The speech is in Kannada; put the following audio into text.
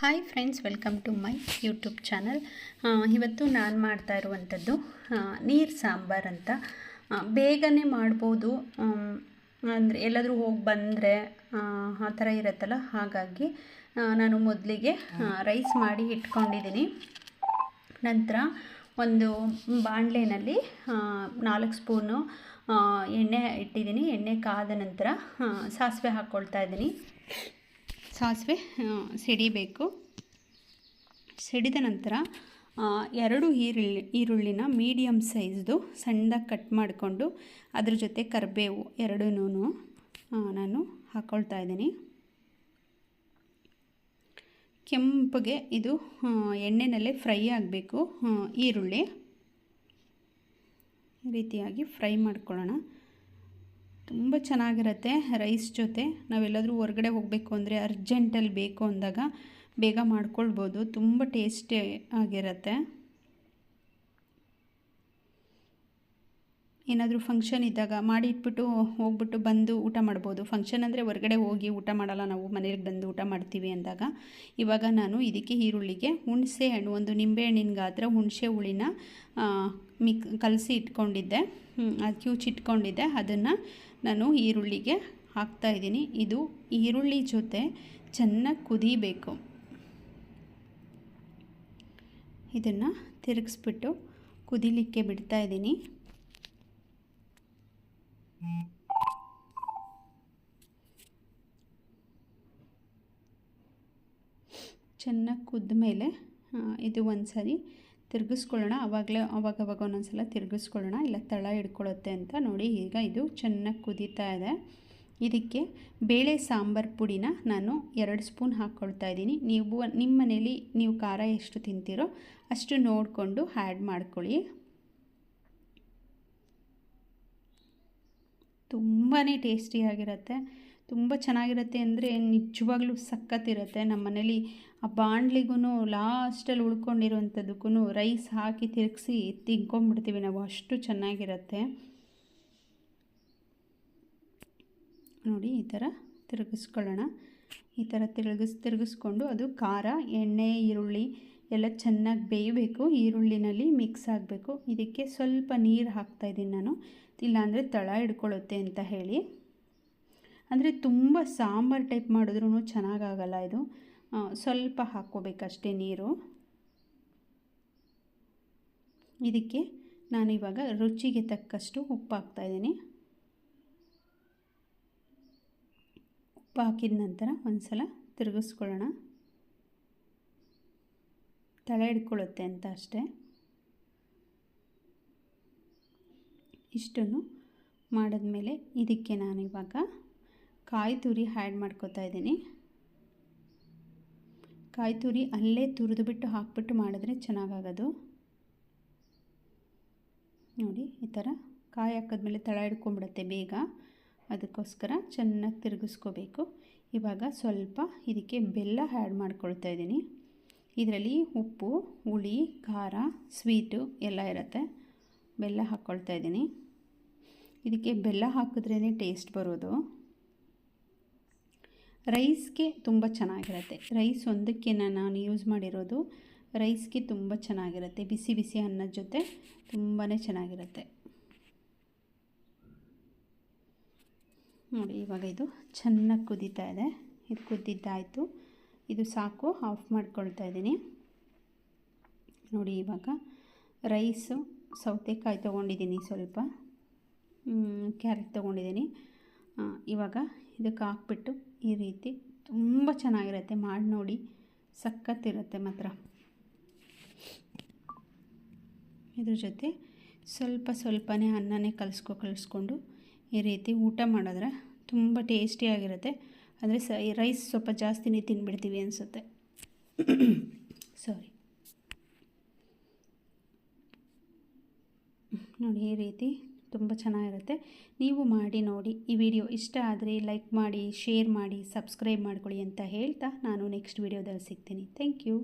Hi friends welcome to my YouTube channel ಇವತ್ತು ನಾನು ಮಾಡ್ತಾ ಇರುವಂಥದ್ದು ನೀರು ಸಾಂಬಾರು ಅಂತ. ಬೇಗನೆ ಮಾಡ್ಬೋದು. ಅಂದರೆ ಎಲ್ಲಾದರೂ ಹೋಗಿ ಬಂದರೆ, ಆ ಥರ ಇರುತ್ತಲ್ಲ? ಹಾಗಾಗಿ ನಾನು ಮೊದಲಿಗೆ ರೈಸ್ ಮಾಡಿ ಇಟ್ಕೊಂಡಿದ್ದೀನಿ. ನಂತರ ಒಂದು ಬಾಣಲೆಯಲ್ಲಿ ನಾಲ್ಕು ಸ್ಪೂನು ಎಣ್ಣೆ ಇಟ್ಟಿದ್ದೀನಿ. ಎಣ್ಣೆ ಕಾದ ನಂತರ ಸಾಸಿವೆ ಹಾಕ್ಕೊಳ್ತಾ ಇದ್ದೀನಿ. ಸಾಸಿವೆ ಸಿಡಿಬೇಕು. ಸಿಡಿದ ನಂತರ ಎರಡು ಈರುಳ್ಳಿ, ಈರುಳ್ಳಿನ ಮೀಡಿಯಮ್ ಸೈಜ್ದು ಸಣ್ಣದಾಗಿ ಕಟ್ ಮಾಡಿಕೊಂಡು ಅದ್ರ ಜೊತೆ ಕರಿಬೇವು ಎರಡೂ ನಾನು ಹಾಕ್ಕೊಳ್ತಾ ಇದ್ದೀನಿ. ಕೆಂಪಗೆ ಇದು ಎಣ್ಣೆನಲ್ಲೇ ಫ್ರೈ ಆಗಬೇಕು ಈರುಳ್ಳಿ. ರೀತಿಯಾಗಿ ಫ್ರೈ ಮಾಡ್ಕೊಳ್ಳೋಣ. ತುಂಬ ಚೆನ್ನಾಗಿರುತ್ತೆ ರೈಸ್ ಜೊತೆ. ನಾವೆಲ್ಲಾದರೂ ಹೊರಗಡೆ ಹೋಗಬೇಕು ಅಂದರೆ ಅರ್ಜೆಂಟಲ್ಲಿ ಬೇಕು ಅಂದಾಗ ಬೇಗ ಮಾಡ್ಕೊಳ್ಬೋದು. ತುಂಬ ಟೇಸ್ಟಿ ಆಗಿರುತ್ತೆ. ಏನಾದರೂ ಫಂಕ್ಷನ್ ಇದ್ದಾಗ ಮಾಡಿ ಇಟ್ಬಿಟ್ಟು ಹೋಗ್ಬಿಟ್ಟು ಬಂದು ಊಟ ಮಾಡ್ಬೋದು. ಫಂಕ್ಷನ್ ಅಂದರೆ ಹೊರಗಡೆ ಹೋಗಿ ಊಟ ಮಾಡಲ್ಲ. ನಾವು ಮನೇಲಿ ಬಂದು ಊಟ ಮಾಡ್ತೀವಿ ಅಂದಾಗ. ಇವಾಗ ನಾನು ಇದಕ್ಕೆ ಈರುಳ್ಳಿಗೆ ಹುಣಸೆ ಹಣ್ಣು, ಒಂದು ನಿಂಬೆಹಣ್ಣಿನ ಗಾತ್ರ ಹುಣಸೆ ಹುಳಿನ ಮಿಕ್ ಕಲಸಿ ಇಟ್ಕೊಂಡಿದ್ದೆ. ಅದು ಕ್ಯೂಚ್ ಕ್ಯೂಚಿಟ್ಕೊಂಡಿದ್ದೆ ಅದನ್ನು ನಾನು ಈರುಳ್ಳಿಗೆ ಹಾಕ್ತಾ ಇದ್ದೀನಿ. ಇದು ಈರುಳ್ಳಿ ಜೊತೆ ಚೆನ್ನಾಗಿ ಕುದಿಬೇಕು. ಇದನ್ನು ತಿರುಗಿಸ್ಬಿಟ್ಟು ಕುದಿಲಿಕ್ಕೆ ಬಿಡ್ತಾ ಇದ್ದೀನಿ. ಚೆನ್ನಾಗಿ ಕುದ್ದ ಮೇಲೆ ಇದು ಒಂದು ಸರಿ ತಿರುಗಿಸ್ಕೊಳ್ಳೋಣ. ಆವಾಗಲೇ ಅವಾಗವಾಗ ಒಂದೊಂದು ಸಲ ತಿರುಗಿಸ್ಕೊಳ್ಳೋಣ. ಇಲ್ಲ, ತಳ ಹಿಡ್ಕೊಳ್ಳುತ್ತೆ ಅಂತ ನೋಡಿ ಈಗ ಇದು ಚೆನ್ನಾಗಿ ಕುದೀತಾ ಇದೆ. ಇದಕ್ಕೆ ಬೇಳೆ ಸಾಂಬಾರು ಪುಡಿನ ನಾನು ಎರಡು ಸ್ಪೂನ್ ಹಾಕ್ಕೊಳ್ತಾ ಇದ್ದೀನಿ. ನೀವು, ನಿಮ್ಮ ಮನೇಲಿ ನೀವು ಖಾರ ಎಷ್ಟು ತಿಂತೀರೋ ಅಷ್ಟು ನೋಡಿಕೊಂಡು ಆ್ಯಡ್ ಮಾಡ್ಕೊಳ್ಳಿ. ತುಂಬಾ ಟೇಸ್ಟಿಯಾಗಿರುತ್ತೆ ತುಂಬ ಚೆನ್ನಾಗಿರುತ್ತೆ ಅಂದರೆ ನಿಜವಾಗ್ಲೂ ಸಖತ್ತಿರುತ್ತೆ. ನಮ್ಮ ಮನೇಲಿ ಆ ಬಾಣಲಿಗೂ ಲಾಸ್ಟಲ್ಲಿ ಉಳ್ಕೊಂಡಿರೋವಂಥದ್ದಕ್ಕೂ ರೈಸ್ ಹಾಕಿ ತಿರುಗಿಸಿ ತಿಂಕೊಂಡ್ಬಿಡ್ತೀವಿ ನಾವು. ಅಷ್ಟು ಚೆನ್ನಾಗಿರುತ್ತೆ. ನೋಡಿ, ಈ ಥರ ತಿರುಗಿಸ್ಕೊಳ್ಳೋಣ. ಈ ಥರ ತಿರುಗಿಸ್, ತಿರುಗಿಸ್ಕೊಂಡು ಅದು ಖಾರ, ಎಣ್ಣೆ, ಈರುಳ್ಳಿ ಎಲ್ಲ ಚೆನ್ನಾಗಿ ಬೇಯಬೇಕು. ಈರುಳ್ಳಿನಲ್ಲಿ ಮಿಕ್ಸ್ ಆಗಬೇಕು. ಇದಕ್ಕೆ ಸ್ವಲ್ಪ ನೀರು ಹಾಕ್ತಾಯಿದ್ದೀನಿ ನಾನು. ಇಲ್ಲಾಂದರೆ ತಳ ಹಿಡ್ಕೊಳ್ಳುತ್ತೆ ಅಂತ ಹೇಳಿ. ಅಂದರೆ ತುಂಬ ಸಾಂಬಾರು ಟೈಪ್ ಮಾಡಿದ್ರೂ ಚೆನ್ನಾಗಾಗಲ್ಲ ಇದು. ಸ್ವಲ್ಪ ಹಾಕ್ಕೋಬೇಕಷ್ಟೇ ನೀರು. ಇದಕ್ಕೆ ನಾನಿವಾಗ ರುಚಿಗೆ ತಕ್ಕಷ್ಟು ಉಪ್ಪು ಹಾಕ್ತಾಯಿದ್ದೀನಿ ಉಪ್ಪು ಹಾಕಿದ ನಂತರ ಒಂದು ಸಲ ತಿರುಗಿಸ್ಕೊಳ್ಳೋಣ. ತಲೆ ಹಿಡ್ಕೊಳ್ಳುತ್ತೆ ಅಂತ ಅಷ್ಟೇ. ಇಷ್ಟನ್ನು ಮಾಡಿದ್ಮೇಲೆ ಇದಕ್ಕೆ ನಾನಿವಾಗ ಕಾಯಿ ತುರಿ ಆ್ಯಡ್ ಮಾಡ್ಕೋತಾ ಇದ್ದೀನಿ. ಕಾಯಿ ತುರಿ ಅಲ್ಲೇ ತುರಿದು ಬಿಟ್ಟು ಹಾಕ್ಬಿಟ್ಟು ಮಾಡಿದ್ರೆ ಚೆನ್ನಾಗಾಗೋದು. ನೋಡಿ, ಈ ಥರ ಕಾಯಿ ಹಾಕಿದ್ಮೇಲೆ ತಳ ಹಿಡ್ಕೊಂಬಿಡುತ್ತೆ ಬೇಗ. ಅದಕ್ಕೋಸ್ಕರ ಚೆನ್ನಾಗಿ ತಿರುಗಿಸ್ಕೋಬೇಕು. ಇವಾಗ ಸ್ವಲ್ಪ ಇದಕ್ಕೆ ಬೆಲ್ಲ ಆ್ಯಡ್ ಮಾಡ್ಕೊಳ್ತಾ ಇದ್ದೀನಿ. ಇದರಲ್ಲಿ ಉಪ್ಪು, ಹುಳಿ, ಖಾರ, ಸ್ವೀಟು ಎಲ್ಲ ಇರುತ್ತೆ. ಬೆಲ್ಲ ಹಾಕ್ಕೊಳ್ತಾ ಇದ್ದೀನಿ. ಇದಕ್ಕೆ ಬೆಲ್ಲ ಹಾಕಿದ್ರೇ ಟೇಸ್ಟ್ ಬರೋದು. ರೈಸ್ಗೆ ತುಂಬ ಚೆನ್ನಾಗಿರುತ್ತೆ. ರೈಸ್ ಒಂದಕ್ಕೆ ನಾನು ಯೂಸ್ ಮಾಡಿರೋದು ರೈಸ್ಗೆ ತುಂಬ ಚೆನ್ನಾಗಿರುತ್ತೆ. ಬಿಸಿ ಬಿಸಿ ಅನ್ನದ ಜೊತೆ ತುಂಬಾ ಚೆನ್ನಾಗಿರುತ್ತೆ. ನೋಡಿ, ಇವಾಗ ಇದು ಚೆನ್ನಾಗಿ ಕುದೀತಾ ಇದೆ. ಇದು ಕುದ್ದಿದ್ದಾಯಿತು. ಇದು ಸಾಕು, ಆಫ್ ಮಾಡ್ಕೊಳ್ತಾ ಇದ್ದೀನಿ. ನೋಡಿ, ಇವಾಗ ರೈಸು ಸೌತೆಕಾಯಿ ತೊಗೊಂಡಿದ್ದೀನಿ ಸ್ವಲ್ಪ. ಕ್ಯಾರೆಟ್ ತೊಗೊಂಡಿದ್ದೀನಿ. ಇವಾಗ ಇದಕ್ಕೆ ಹಾಕ್ಬಿಟ್ಟು ಈ ರೀತಿ ತುಂಬ ಚೆನ್ನಾಗಿರುತ್ತೆ. ಮಾಡಿ ನೋಡಿ. ಸಖತ್ತಿರುತ್ತೆ ಮಾತ್ರ. ಇದ್ರ ಜೊತೆ ಸ್ವಲ್ಪ ಸ್ವಲ್ಪನೇ ಅನ್ನನೇ ಕಲಿಸ್ಕೊ, ಕಲಿಸ್ಕೊಂಡು ಈ ರೀತಿ ಊಟ ಮಾಡಿದ್ರೆ ತುಂಬ ಟೇಸ್ಟಿಯಾಗಿರುತ್ತೆ ಅಂದರೆ ಸ ರೈಸ್ ಸ್ವಲ್ಪ ಜಾಸ್ತಿನೇ ತಿನ್ಬಿಡ್ತೀವಿ ಅನಿಸುತ್ತೆ. ಸಾರಿ ನೋಡಿ ಈ ರೀತಿ ತುಂಬ ಚೆನ್ನಾಗಿರುತ್ತೆ. ನೀವು ಮಾಡಿ ನೋಡಿ ಈ ವಿಡಿಯೋ ಇಷ್ಟ ಆದರೆ ಲೈಕ್ ಮಾಡಿ, ಶೇರ್ ಮಾಡಿ, ಸಬ್ಸ್ಕ್ರೈಬ್ ಮಾಡ್ಕೊಳ್ಳಿ ಅಂತ ಹೇಳ್ತಾ ನಾನು ನೆಕ್ಸ್ಟ್ ವಿಡಿಯೋದಲ್ಲಿ ಸಿಗ್ತೀನಿ. Thank you.